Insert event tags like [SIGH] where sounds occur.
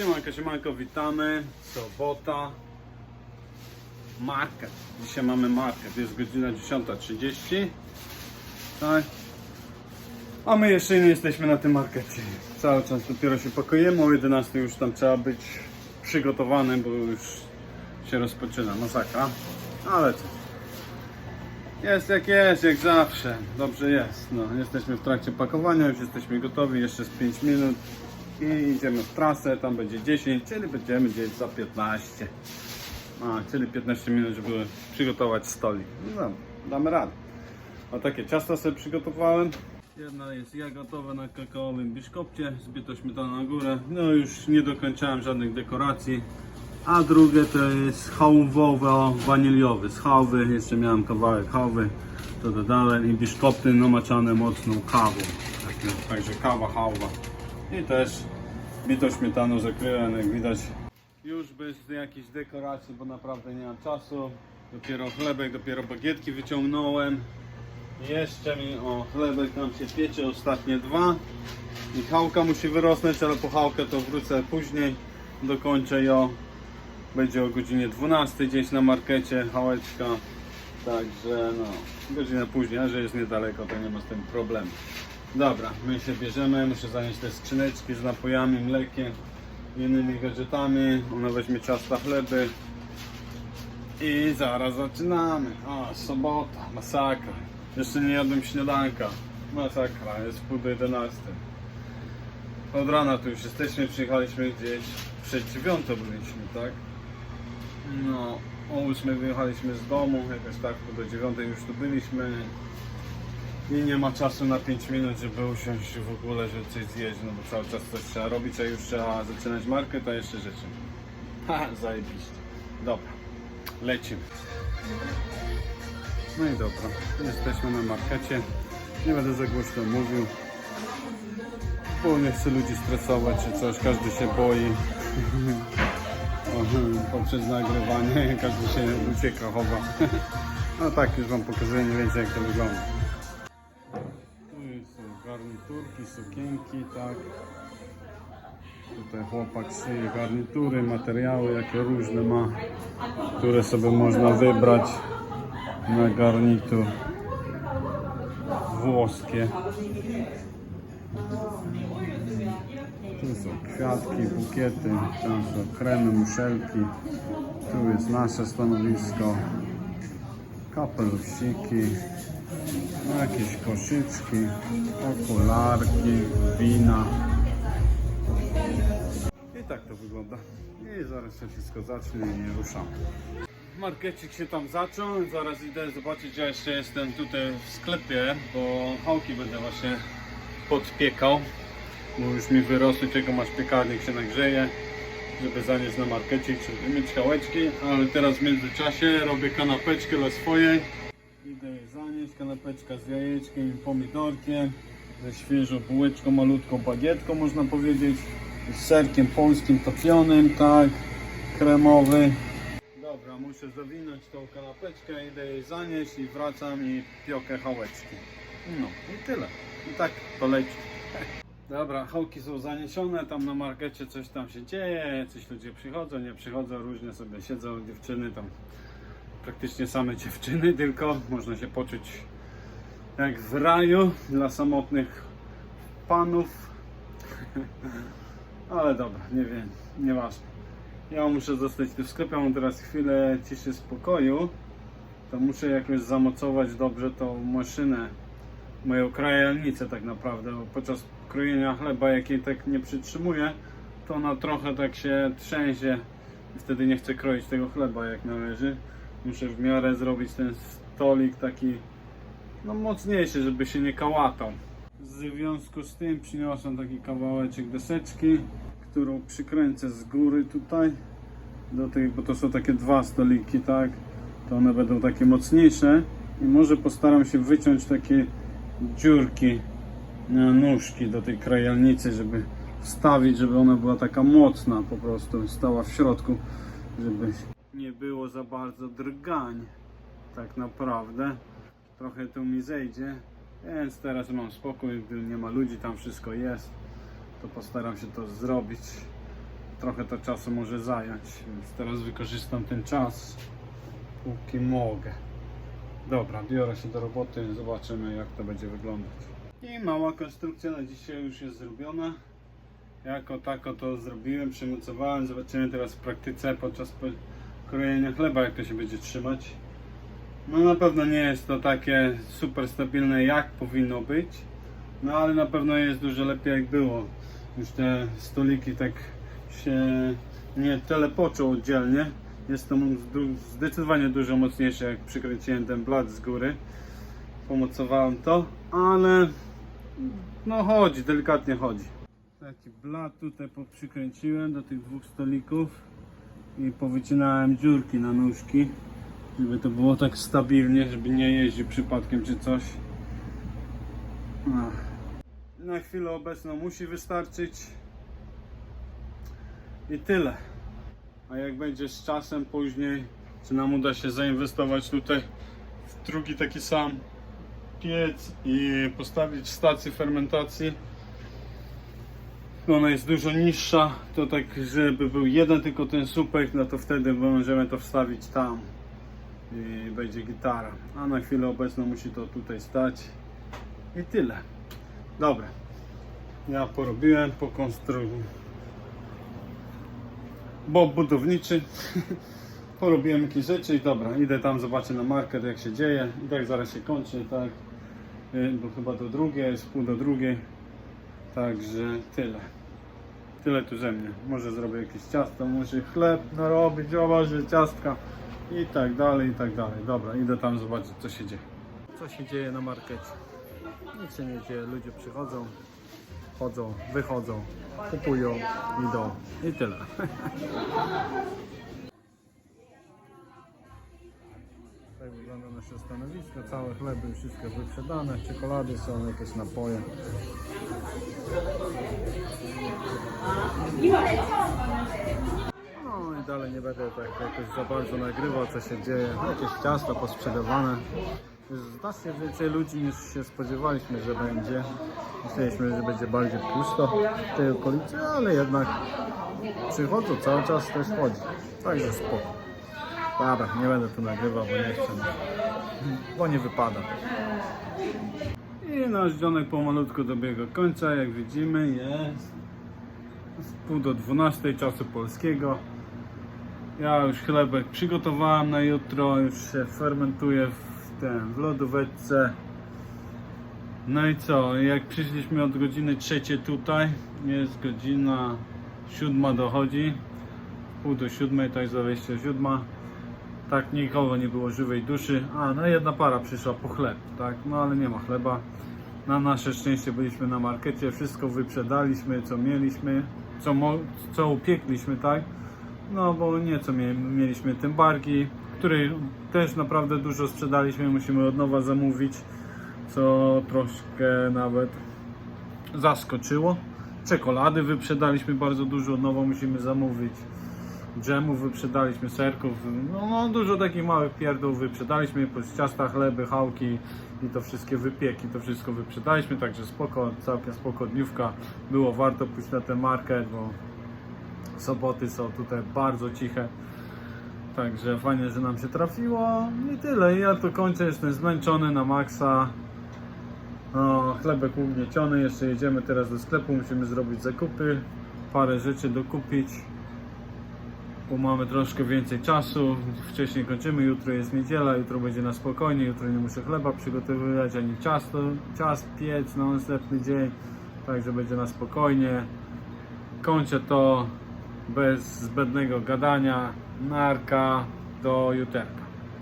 Siemanko, siemanko, witamy. Sobota. Market. Dzisiaj mamy market. Jest godzina 10.30. Tak. A my jeszcze nie jesteśmy na tym markecie. Cały czas dopiero się pakujemy. O 11 już tam trzeba być przygotowany, bo już się rozpoczyna masakra. Ale co? Jest jak jest, jak zawsze. Dobrze jest. No, jesteśmy w trakcie pakowania, już jesteśmy gotowi, jeszcze z 5 minut. I idziemy w trasę, tam będzie 10, czyli będziemy gdzieś za 15. A, czyli 15 minut, żeby przygotować stolik. No, damy radę. A takie ciasta sobie przygotowałem. Jedna jest ja gotowa na kakaowym biszkopcie, zbito śmietana na górę. No już nie dokończałem żadnych dekoracji. A drugie to jest chałuwowo-waniliowy. Z chałwy, jeszcze miałem kawałek chałwy. To dodałem i biszkopty namaczane mocną kawą. Takie- Także kawa, chałwa. I też bito śmietaną zakryłem, jak widać. Już bez jakichś dekoracji, bo naprawdę nie mam czasu. Dopiero chlebek, dopiero bagietki wyciągnąłem. Jeszcze mi o chlebek tam się piecze, ostatnie dwa. I chałka musi wyrosnąć, ale po chałkę to wrócę później. Dokończę ją. Będzie o godzinie 12 gdzieś na markecie, chałeczka. Także no, godzinę później, a że jest niedaleko, to nie ma z tym problemu. Dobra, my się bierzemy, muszę zanieść te skrzyneczki z napojami, mlekiem, innymi gadżetami. Ona weźmie ciasta, chleby. I zaraz zaczynamy. O, sobota, masakra. Jeszcze nie jadłem śniadanka. Masakra, jest pół do 11. Od rana tu już jesteśmy, przyjechaliśmy gdzieś przed dziewiątą byliśmy, tak? No, o 8 wyjechaliśmy z domu, jakoś tak pół do 9 już tu byliśmy. I nie ma czasu na 5 minut, żeby usiąść w ogóle, żeby coś zjeść, no bo cały czas coś trzeba robić, a już trzeba zaczynać market, a jeszcze rzeczy. [LAUGHS] Ha, zajebiście. Dobra, lecimy. No i dobra, jesteśmy na markecie. Nie będę za głośno mówił, bo nie chcę ludzi stresować czy coś, każdy się boi. [LAUGHS] Poprzez nagrywanie każdy się ucieka, chowa. [LAUGHS] No tak, już Wam pokazuję mniej więcej jak to wygląda. Tu są garniturki, sukienki, tak. Tutaj chłopak szyje garnitury, materiały jakie różne ma, które sobie można wybrać na garnitur włoskie. Tu są kwiatki, bukiety, tam są kremy, muszelki. Tu jest nasze stanowisko. Kapelusiki, jakieś koszyczki, okularki, wina. I tak to wygląda. I zaraz się wszystko zacznie i ruszamy. Markecik się tam zaczął, zaraz idę zobaczyć, ja jeszcze jestem tutaj w sklepie, bo chałki będę właśnie podpiekał, bo już mi wyrosły, czego masz piekarnik się nagrzeje, żeby zanieść na markecik, żeby mieć chałeczki, ale teraz w międzyczasie robię kanapeczkę dla swojej. Idę je zanieść, kanapeczka z jajeczkiem i pomidorkiem, ze świeżą bułeczką, malutką bagietką można powiedzieć, z serkiem polskim topionym, tak, kremowy. Dobra, muszę zawinąć tą kanapeczkę, idę jej zanieść i wracam i piokę chałeczki. No i tyle. I tak to leci. Dobra, chałki są zaniesione, tam na markecie coś tam się dzieje, coś ludzie przychodzą, nie przychodzą, różnie sobie siedzą dziewczyny tam. Praktycznie same dziewczyny, tylko można się poczuć jak w raju dla samotnych panów. [LAUGHS] Ale dobra, nie wiem, nieważne. Ja muszę zostać tu w sklepie, mam teraz chwilę ciszy spokoju. To muszę jakoś zamocować dobrze tą maszynę, moją krajalnicę tak naprawdę, bo podczas krojenia chleba, jak jej tak nie przytrzymuję, to ona trochę tak się trzęsie i wtedy nie chcę kroić tego chleba jak należy. Muszę w miarę zrobić ten stolik taki no mocniejszy, żeby się nie kałatał. W związku z tym przyniosłem taki kawałeczek deseczki, którą przykręcę z góry tutaj do tej, bo to są takie dwa stoliki, tak? To one będą takie mocniejsze i może postaram się wyciąć takie dziurki, na nóżki do tej krajalnicy, żeby wstawić, żeby ona była taka mocna po prostu, stała w środku, żeby nie było za bardzo drgań, tak naprawdę. Trochę tu mi zejdzie, więc teraz mam spokój, gdy nie ma ludzi, tam wszystko jest, to postaram się to zrobić trochę to czasu może zająć, więc teraz wykorzystam ten czas, póki mogę. Dobra, biorę się do roboty, zobaczymy jak to będzie wyglądać. I mała konstrukcja na dzisiaj już jest zrobiona. Jako tako to zrobiłem, przymocowałem, zobaczymy teraz w praktyce podczas po- krojenia chleba jak to się będzie trzymać. No na pewno nie jest to takie super stabilne jak powinno być, no ale na pewno jest dużo lepiej jak było. Już te stoliki tak się nie telepoczą oddzielnie. Jest to zdecydowanie dużo mocniejsze jak przykręciłem ten blat z góry. Pomocowałem to, ale no chodzi, delikatnie chodzi. Taki blat tutaj przykręciłem do tych dwóch stolików i powycinałem dziurki na nóżki, żeby to było tak stabilnie, żeby nie jeździł przypadkiem czy coś. Na chwilę obecną musi wystarczyć i tyle. A jak będzie z czasem później, czy nam uda się zainwestować tutaj w drugi taki sam piec i postawić stację fermentacji, ona jest dużo niższa, to tak, żeby był jeden tylko ten słupek, no to wtedy możemy to wstawić tam i będzie gitara. A na chwilę obecną musi to tutaj stać i tyle. Dobra, ja porobiłem, pokonstruowałem. Bob budowniczy. [LAUGHS] Porobiłem jakieś rzeczy i dobra, idę tam zobaczę na market jak się dzieje. I tak zaraz się kończy, tak. Y, Bo chyba do drugiej, jest pół do drugiej. Także tyle. Tyle tu ze mnie. Może zrobię jakieś ciasto, może chleb narobić, oważy, ciastka i tak dalej, i tak dalej. Dobra, idę tam zobaczyć co się dzieje. Co się dzieje na markecie? Nic się nie dzieje, ludzie przychodzą, chodzą, wychodzą, kupują, idą i tyle. [LAUGHS] Tak wygląda nasze stanowisko, całe chleby wszystko wyprzedane, czekolady są, jakieś napoje. No i dalej nie będę tak jakoś za bardzo nagrywał co się dzieje. Jakieś ciasta posprzedawane. Jest Znacznie więcej ludzi niż się spodziewaliśmy, że będzie. Myśleliśmy, że będzie bardziej pusto w tej okolicy, ale jednak przychodzą cały czas też chodzi. Także spoko. Dobra, nie będę tu nagrywał, bo nie chcę. Bo nie wypada. I nasz dzionek pomalutku dobiega końca, jak widzimy jest z pół do 12 czasu polskiego. Ja już chlebek przygotowałem na jutro, już się fermentuje w tym, w lodóweczce. No i co, jak przyszliśmy od godziny trzeciej tutaj, jest godzina siódma dochodzi, pół do siódmej, jest za wejście siódma. Tak, nikogo nie było żywej duszy. A, no jedna para przyszła po chleb, tak, no ale nie ma chleba. Na nasze szczęście byliśmy na markecie, wszystko wyprzedaliśmy, co mieliśmy, co, co upiekliśmy, tak. No bo nieco mie- mieliśmy tymbarki, której też naprawdę dużo sprzedaliśmy, musimy od nowa zamówić, co troszkę nawet zaskoczyło. Czekolady wyprzedaliśmy bardzo dużo, od nowa musimy zamówić. Dżemów wyprzedaliśmy, serków, no, no dużo takich małych pierdół wyprzedaliśmy, plus ciasta, chleby, chałki i to wszystkie wypieki, to wszystko wyprzedaliśmy, także spoko, całkiem spoko dniówka, było warto pójść na ten market, bo soboty są tutaj bardzo ciche. Także fajnie, że nam się trafiło i tyle. Ja to kończę, jestem zmęczony na maksa. No, chlebek ugnieciony, jeszcze jedziemy teraz do sklepu, musimy zrobić zakupy, parę rzeczy dokupić, bo mamy troszkę więcej czasu. Wcześniej kończymy, jutro jest niedziela, jutro będzie na spokojnie, jutro nie muszę chleba przygotowywać, ani ciasto, ciast piec na następny dzień, także będzie na spokojnie. Kończę to bez zbędnego gadania. Narka do juterka.